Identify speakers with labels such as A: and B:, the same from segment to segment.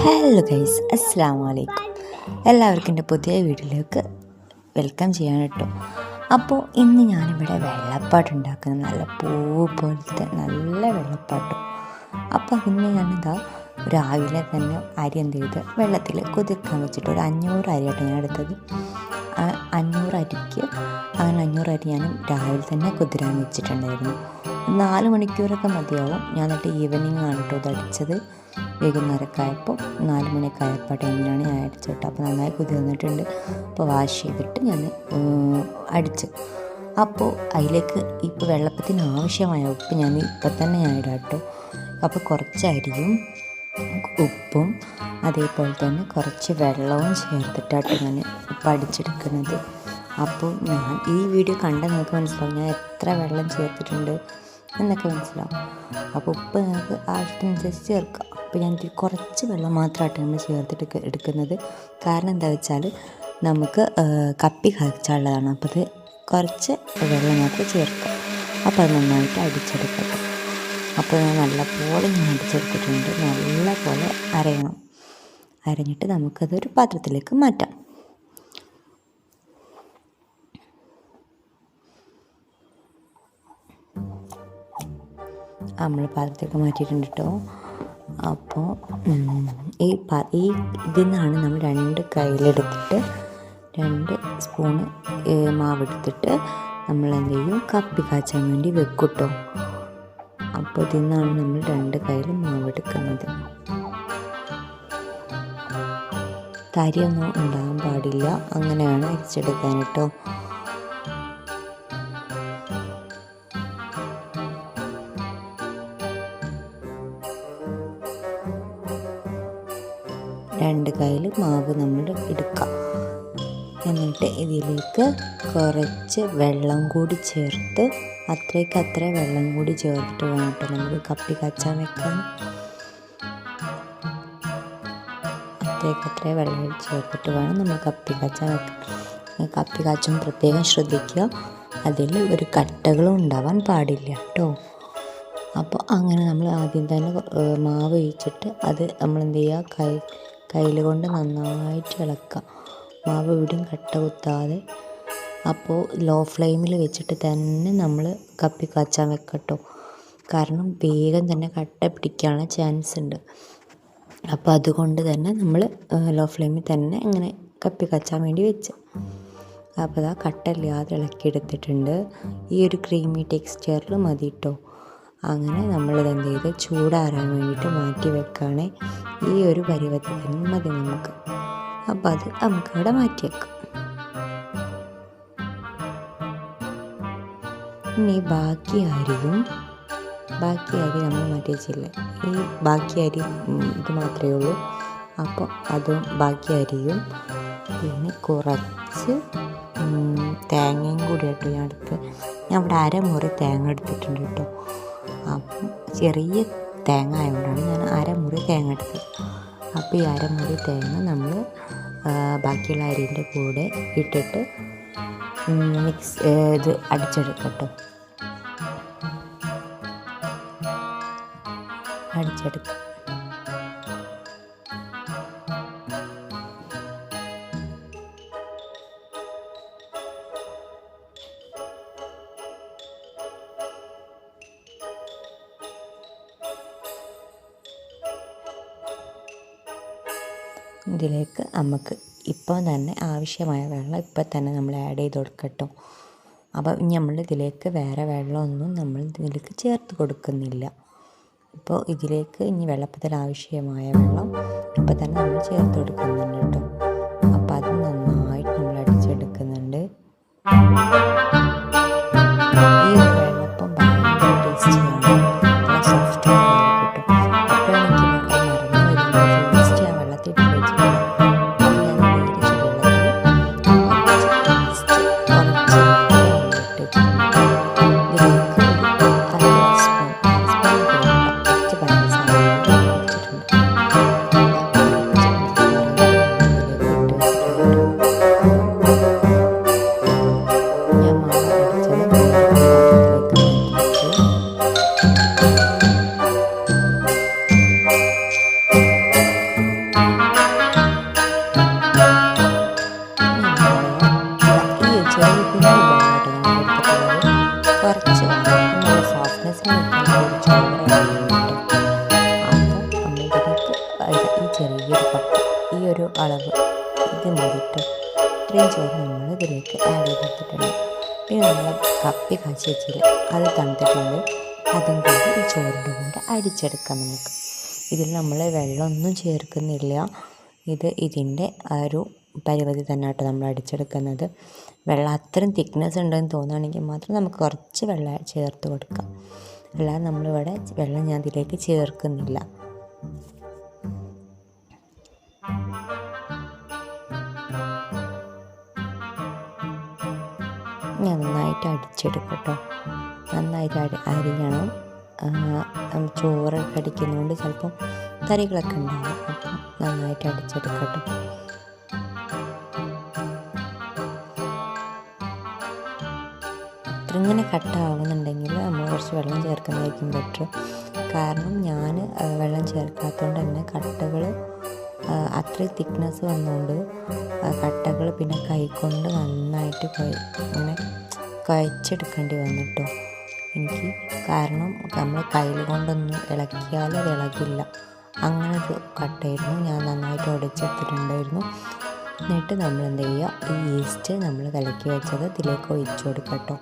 A: Hello guys അസ്സാം വലൈക്കും എല്ലാവർക്കും എന്റെ പുതിയ വീട്ടിലേക്ക് വെൽക്കം ചെയ്യാൻ കേട്ടോ. അപ്പോൾ ഇന്ന് ഞാനിവിടെ വെള്ളപ്പാട്ട് ഉണ്ടാക്കുന്നത് നല്ല പൂ പോലത്തെ നല്ല വെള്ളപ്പാട്ടും. അപ്പോൾ അതിന് ഞാനിതാ രാവിലെ തന്നെ അരി എന്ത് ചെയ്ത് വെള്ളത്തിൽ കുതിർക്കാൻ വെച്ചിട്ട് ഒരു അഞ്ഞൂറ് അരിയായിട്ട് ഞാൻ എടുത്തത്. അഞ്ഞൂറ് അരിക്ക് അങ്ങനെ അഞ്ഞൂറ് അരി ഞാൻ രാവിലെ തന്നെ കുതിരാൻ വെച്ചിട്ടുണ്ടായിരുന്നു. നാല് മണിക്കൂറൊക്കെ മതിയാവും. ഞാൻ എന്നിട്ട് ഈവനിങ് ആണ് കേട്ടോ അതടിച്ചത് ആയപ്പോൾ നാല് മണിയൊക്കെ ആയപ്പോൾ ടൈമിലാണ് ഞാൻ അടിച്ചിട്ട്. അപ്പോൾ നന്നായി കുതിർന്നിട്ടുണ്ട് അപ്പോൾ വാഷ് ചെയ്തിട്ട് ഞാൻ അടിച്ച്. അപ്പോൾ അതിലേക്ക് ഇപ്പോൾ വെള്ളപ്പത്തിന് ആവശ്യമായ ഉപ്പ് ഞാൻ ഇപ്പം തന്നെ ഞാൻ ഇടാം കേട്ടോ അപ്പോൾ കുറച്ച് അരിയും ഉപ്പും അതേപോലെ തന്നെ കുറച്ച് വെള്ളവും ചേർത്തിട്ടാട്ടോ ഞാൻ ഇപ്പം അടിച്ചെടുക്കുന്നത്. അപ്പോൾ ഞാൻ ഈ വീഡിയോ കണ്ടാൽ നിങ്ങൾക്ക് മനസ്സിലാവും. ഞാൻ എത്ര വെള്ളം ചേർത്തിട്ടുണ്ട്. എന്നൊക്കെ മനസ്സിലാവും. അപ്പോൾ ഉപ്പ് നിങ്ങൾക്ക് ആവശ്യത്തിനനുസരിച്ച് ചേർക്കാം. അപ്പോൾ ഞാൻ കുറച്ച് വെള്ളം മാത്രമായിട്ട് നമ്മൾ ചേർത്തിട്ട് എടുക്കുന്നത്. കാരണം എന്താ വെച്ചാൽ നമുക്ക് കപ്പി കാച്ചാനുള്ളതാണ് അപ്പോൾ അത് കുറച്ച് വെള്ളം മാത്രം ചേർക്കാം. അപ്പോൾ അത് നന്നായിട്ട് അടിച്ചെടുക്കട്ടെ. അപ്പോൾ ഞാൻ നല്ലപോലെ ഞാൻ അടിച്ചെടുത്തിട്ടുണ്ട്. നല്ലപോലെ അരയണം. അരഞ്ഞിട്ട് നമുക്കതൊരു പാത്രത്തിലേക്ക് മാറ്റാം. നമ്മൾ പാത്രത്തേക്ക് മാറ്റിയിട്ടുണ്ട് കേട്ടോ അപ്പോൾ ഈ ഈ ഇതിൽ നിന്നാണ് നമ്മൾ രണ്ട് കയ്യിലെടുത്തിട്ട് രണ്ട് സ്പൂണ് മാവെടുത്തിട്ട് നമ്മൾ എന്ത് ചെയ്യും? കപ്പി കാച്ചാൻ വേണ്ടി വെക്കും കേട്ടോ അപ്പോൾ ഇതിൽ നിന്നാണ് നമ്മൾ രണ്ട് കയ്യിൽ മാവെടുക്കുന്നത്. തരിയൊന്നും ഉണ്ടാകാൻ പാടില്ല. അങ്ങനെയാണ് അരിച്ചെടുക്കാൻ കേട്ടോ രണ്ട് കയ്യിൽ മാവ് നമ്മൾ എടുക്കാം. എന്നിട്ട് ഇതിലേക്ക് കുറച്ച് വെള്ളം കൂടി ചേർത്ത് അത്രയ്ക്ക് അത്ര വെള്ളം കൂടി ചേർത്ത് വേണം നമുക്ക് കപ്പി കച്ചാൻ വെക്കാൻ. അത്രയ്ക്ക് അത്ര വെള്ളം കൂടി ചേർത്തിട്ട് വേണം നമ്മൾ കപ്പി കച്ചാൻ വെക്കാൻ. കപ്പി കാച്ചും പ്രത്യേകം ശ്രദ്ധിക്കുക അതിൽ ഒരു കട്ടകളും ഉണ്ടാവാൻ പാടില്ല കേട്ടോ. അപ്പോൾ അങ്ങനെ നമ്മൾ ആദ്യം തന്നെ മാവ് ഒഴിച്ചിട്ട് അത് നമ്മൾ എന്ത് ചെയ്യുക കൈ കയ്യിൽ കൊണ്ട് നന്നായിട്ട് ഇളക്കുക. മാവ് എവിടെയും കട്ട കുത്താതെ. അപ്പോൾ ലോ ഫ്ലെയിമിൽ വെച്ചിട്ട് തന്നെ നമ്മൾ കപ്പി കാച്ചാൻ വെക്കട്ടോ. കാരണം വേഗം തന്നെ കട്ട പിടിക്കാനുള്ള ചാൻസ് ഉണ്ട്. അപ്പോൾ അതുകൊണ്ട് തന്നെ നമ്മൾ ലോ ഫ്ലെയിമിൽ തന്നെ ഇങ്ങനെ കപ്പി കാച്ചാൻ വേണ്ടി വെച്ച്. അപ്പോൾ അതാ കട്ടല്ലാതെ ഇളക്കിയെടുത്തിട്ടുണ്ട്. ഈ ഒരു ക്രീമി ടെക്സ്ചറിൽ മതി കേട്ടോ അങ്ങനെ നമ്മളിത് എന്ത് ചെയ്ത് ചൂടാറാൻ വേണ്ടിയിട്ട് മാറ്റി വെക്കുകയാണ് ഈ ഒരു പരുവത്തിൽ മതി നമുക്ക്. അപ്പോൾ അത് നമുക്കവിടെ മാറ്റി വെക്കാം ഇനി ബാക്കി അരിയും ബാക്കി അരി നമ്മൾ മാറ്റി വെച്ചില്ല ഈ ബാക്കി അരി ഇത് മാത്രമേ ഉള്ളൂ. അപ്പോൾ അതും ബാക്കി അരിയും പിന്നെ കുറച്ച് തേങ്ങയും കൂടി ഇട്ട്. ഞാൻ എടുത്ത് ഞാൻ ഇവിടെ അരമുറി തേങ്ങ എടുത്തിട്ടുണ്ട് കേട്ടോ. അപ്പം ചെറിയ തേങ്ങ ആയതുകൊണ്ടാണ് ഞാൻ അരമുറി തേങ്ങ എടുത്തത്. അപ്പോൾ ഈ അരമുറി തേങ്ങ നമ്മൾ ബാക്കിയുള്ള അരിന്റെ കൂടെ ഇട്ടിട്ട് മിക്സ് ഇത് അടിച്ചെടുക്കട്ടോ. അടിച്ചെടുക്കുക ഇതിലേക്ക് നമുക്ക് ഇപ്പോൾ തന്നെ ആവശ്യമായ വെള്ളം ഇപ്പം തന്നെ നമ്മൾ ആഡ് ചെയ്ത് കൊടുക്കട്ടോ. അപ്പോൾ നമ്മൾ ഇതിലേക്ക് വേറെ വെള്ളമൊന്നും നമ്മൾ ഇതിലേക്ക് ചേർത്ത് കൊടുക്കുന്നില്ല. ഇപ്പോൾ ഇതിലേക്ക് ഇനി വെള്ളപ്പത്തിൽ ആവശ്യമായ വെള്ളം ഇപ്പം തന്നെ നമ്മൾ ചേർത്ത് കൊടുക്കുന്നുണ്ട് കേട്ടോ. അപ്പോൾ അത് നന്നായിട്ട് നമ്മൾ അടിച്ചെടുക്കുന്നുണ്ട്. അപ്പോൾ ഈ ഒരു അളവ് ആഡ് നമ്മൾ കപ്പി കാച്ചി വെച്ചില്ല അത് തണുത്തിട്ടുണ്ട് അതും കൂടി ഈ ചോറിന്റെ കൂടെ അരിച്ചെടുക്കാം നമുക്ക് ഇതിൽ നമ്മൾ വെള്ളമൊന്നും ചേർക്കുന്നില്ല. ഇത് ഇതിന്റെ ആ ഒരു പരിമിതി തന്നെ ആട്ടോ നമ്മൾ അടിച്ചെടുക്കുന്നത്. വെള്ളം അത്രയും തിക്നെസ് ഉണ്ടെന്ന് തോന്നുകയാണെങ്കിൽ മാത്രം നമുക്ക് കുറച്ച് വെള്ളം ചേർത്ത് കൊടുക്കാം. അല്ലാതെ നമ്മളിവിടെ വെള്ളം ഞാൻ ഇതിലേക്ക് ചേർക്കുന്നില്ല. നന്നായിട്ട് അടിച്ചെടുക്കട്ടോ. നന്നായിട്ട് അടി അരിയണം. ചോറൊക്കെ അടിക്കുന്നതുകൊണ്ട് ചിലപ്പം തരികളൊക്കെ അപ്പം നന്നായിട്ട് അടിച്ചെടുക്കട്ടോ. അത്ര കട്ട ആവുന്നുണ്ടെങ്കിൽ നമ്മൾ കുറച്ച് വെള്ളം ചേർക്കുന്നതായിരിക്കും ബെറ്റർ കാരണം ഞാൻ വെള്ളം ചേർക്കാത്തതുകൊണ്ട് തന്നെ കട്ടകൾ അത്രയും തിക്നെസ് വന്നുകൊണ്ട് കട്ടകൾ പിന്നെ കൈകൊണ്ട് നന്നായിട്ട് ഇങ്ങനെ കഴിച്ചെടുക്കേണ്ടി വന്നിട്ടോ. എനിക്ക് കാരണം നമ്മൾ കയ്യിൽ കൊണ്ടൊന്നും ഇളക്കിയാൽ അത് ഇളകില്ല. അങ്ങനെ ഒരു കട്ടായിരുന്നു. ഞാൻ നന്നായിട്ട് ഉടച്ചെടുത്തിട്ടുണ്ടായിരുന്നു. എന്നിട്ട് നമ്മൾ എന്ത് ചെയ്യുക ഈ ഈസ്റ്റ് നമ്മൾ കലക്കി വെച്ചത് ഇതിലേക്ക് ഒഴിച്ചു കൊടുക്കട്ടോ.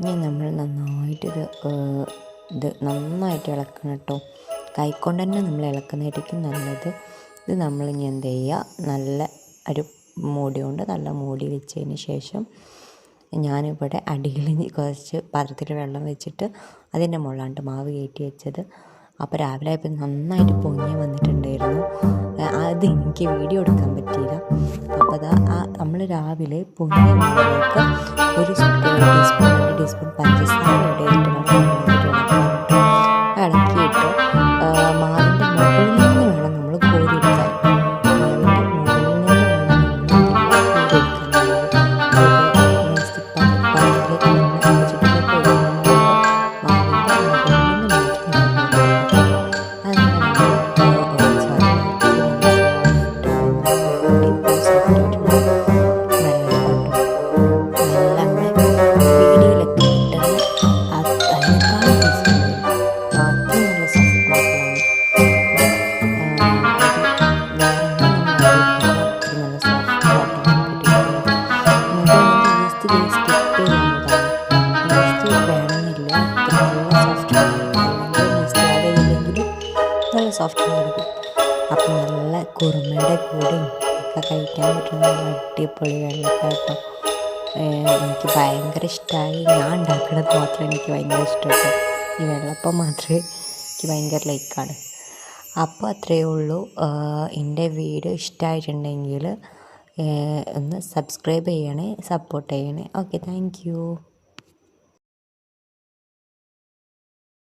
A: ഇനി നമ്മൾ നന്നായിട്ടിത് ഇത് നന്നായിട്ട് ഇളക്കണം കേട്ടോ. കൈക്കൊണ്ട് തന്നെ നമ്മൾ ഇളക്കുന്നതായിരിക്കും നല്ലത്. ഇത് നമ്മൾ ഇനി എന്ത് ചെയ്യുക? നല്ല ഒരു മൂടി കൊണ്ട് നല്ല മൂടി വെച്ചതിന് ശേഷം ഞാനിവിടെ അടിയിൽ കുറച്ച് പാത്രത്തിൽ വെള്ളം വെച്ചിട്ട് അതിന്റെ മുകളിലാണ്ട് മാവ് കയറ്റി വെച്ചത്. അപ്പോൾ രാവിലെ ആയപ്പോൾ നന്നായിട്ട് പൊങ്ങി വന്നിട്ടുണ്ടായിരുന്നു. അത് എനിക്ക് വീഡിയോ എടുക്കാൻ പറ്റിയില്ല. അപ്പോൾ അതാ നമ്മൾ രാവിലെ പൊങ്ങി മാവിലേക്ക് നല്ല സോഫ്റ്റ് ആയിരിക്കും അപ്പം നല്ല കുറുമയുടെ കൂടെയും ഒക്കെ കഴിക്കാൻ പറ്റുന്ന നല്ല അടിപൊളി വെള്ളക്കാട്ടം എനിക്ക് ഭയങ്കര ഇഷ്ടമായി ഞാൻ ഉണ്ടാക്കുന്നത് മാത്രം എനിക്ക് ഭയങ്കര ഇഷ്ടപ്പെട്ടു ഈ വെള്ളപ്പം മാത്രമേ എനിക്ക് ഭയങ്കര ലൈക്കാണ് അപ്പോൾ അത്രയേ ഉള്ളൂ. എന്റെ വീഡിയോ ഇഷ്ടമായിട്ടുണ്ടെങ്കിൽ ഒന്ന് സബ്സ്ക്രൈബ് ചെയ്യണേ സപ്പോർട്ട് ചെയ്യണേ. Okay thank